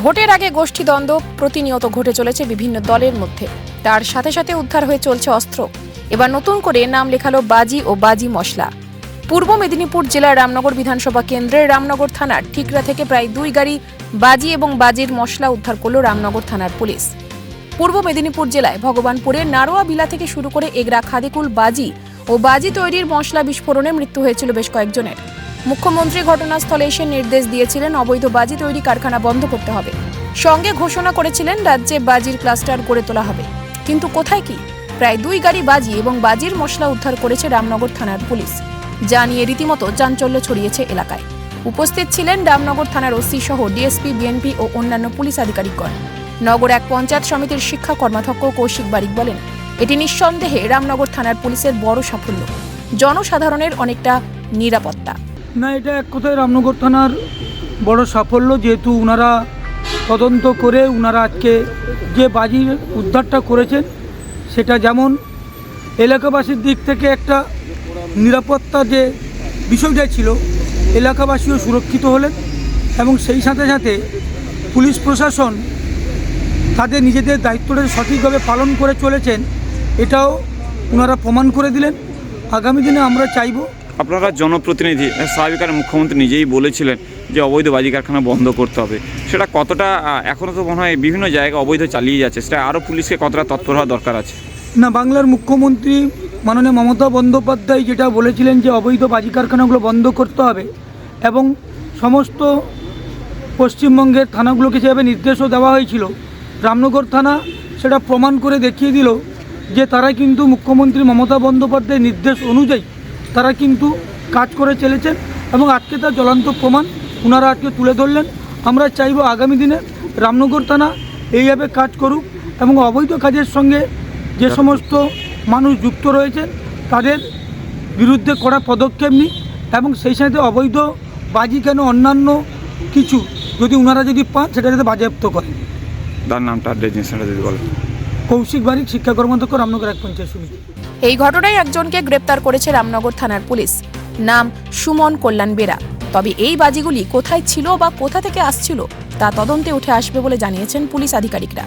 ভোটের আগে গোষ্ঠীদ্বন্দ্ব প্রতিনিয়ত ঘটে চলেছে বিভিন্ন দলের মধ্যে। তার সাথে সাথে উদ্ধার হয়ে চলছে অস্ত্র। এবার নতুন করে নাম লেখালো বাজি ও বাজি মশলা। পূর্ব মেদিনীপুর জেলার রামনগর বিধানসভা কেন্দ্রের রামনগর থানার ঠিকরা থেকে প্রায় দুই গাড়ি বাজি এবং বাজির মশলা উদ্ধার করল রামনগর থানার পুলিশ। পূর্ব মেদিনীপুর জেলায় ভগবানপুরের নারোয়া বিলা থেকে শুরু করে এগরা খাদিকুল বাজি ও বাজি তৈরির মশলা বিস্ফোরণে মৃত্যু হয়েছিল বেশ কয়েকজনের। মুখ্যমন্ত্রী ঘটনাস্থলে এসে নির্দেশ দিয়েছিলেন অবৈধ বাজি তৈরি কারখানা বন্ধ করতে হবে। সঙ্গে ঘোষণা করেছিলেন রাজ্যে বাজির ক্লাস্টার গড়ে তোলা হবে। কিন্তু কোথায় কি? প্রায় দুই গাড়ি বাজি এবং বাজির মশলা উদ্ধার করেছে রামনগর থানার পুলিশ। যা নিয়ে রীতিমতো চাঞ্চল্য ছড়িয়েছে এলাকায়। উপস্থিত ছিলেন রামনগর থানার ওসি সহ ডিএসপি, বিএনপি ও অন্যান্য পুলিশ আধিকারিকগণ। নগর এক পঞ্চায়েত সমিতির শিক্ষা কর্মাধ্যক্ষ কৌশিক বারিক বলেন, এটি নিঃসন্দেহে রামনগর থানার পুলিশের বড় সাফল্য। জনসাধারণের অনেকটা নিরাপত্তা। না, এটা এক কথায় রামনগর থানার বড় সাফল্য যেহেতু ওনারা তদন্ত করে ওনারা আজকে যে বাজির উদ্ধারটা করেছেন, সেটা যেমন এলাকাবাসীর দিক থেকে একটা নিরাপত্তা যে বিষয়টা ছিল, এলাকাবাসীও সুরক্ষিত হলেন এবং সেই সাথে সাথে পুলিশ প্রশাসন তাদের নিজেদের দায়িত্বটা সঠিকভাবে পালন করে চলেছেন, এটাও ওনারা প্রমাণ করে দিলেন। আগামী দিনে আমরা চাইব আপনারা জনপ্রতিনিধি স্বাভাবিক আর মুখ্যমন্ত্রী নিজেই বলেছিলেন যে অবৈধ বাজি কারখানা বন্ধ করতে হবে। সেটা কতটা এখনও তো মনে হয় বিভিন্ন জায়গায় অবৈধ চালিয়ে যাচ্ছে। সেটা আরও পুলিশকে কতটা তৎপর হওয়া দরকার আছে? না, বাংলার মুখ্যমন্ত্রী মাননীয় মমতা বন্দ্যোপাধ্যায় যেটা বলেছিলেন যে অবৈধ বাজি কারখানাগুলো বন্ধ করতে হবে এবং সমস্ত পশ্চিমবঙ্গের থানাগুলোকে যেভাবে নির্দেশও দেওয়া হয়েছিল, রামনগর থানা সেটা প্রমাণ করে দেখিয়ে দিল যে তারা কিন্তু মুখ্যমন্ত্রী মমতা বন্দ্যোপাধ্যায়ের নির্দেশ অনুযায়ী তারা কিন্তু কাজ করে চলেছেন এবং আজকে তার জ্বলন্ত প্রমাণ ওনারা আজকে তুলে ধরলেন। আমরা চাইব আগামী দিনে রামনগর থানা এইভাবে কাজ করুক এবং অবৈধ কাজের সঙ্গে যে সমস্ত মানুষ যুক্ত রয়েছেন তাদের বিরুদ্ধে কড়া পদক্ষেপ নিই এবং সেই সাথে অবৈধ বাজি কেন অন্যান্য কিছু যদি ওনারা যদি পান সেটা যাতে বাজেয়াপ্ত করেন। তার নামটা ডেজিনেশনটা যদি বলেন। কৌশিক বারিক শিক্ষা কর্মাধ্যক্ষ রামনগর এক পঞ্চায়েত সমিতি। এই ঘটনায় একজনকে গ্রেপ্তার করেছে রামনগর থানার পুলিশ। নাম সুমন কল্যাণ বেরা। তবে এই বাজিগুলি কোথায় ছিল বা কোথা থেকে আসছিল তা তদন্তে উঠে আসবে বলে জানিয়েছেন পুলিশ আধিকারিকরা।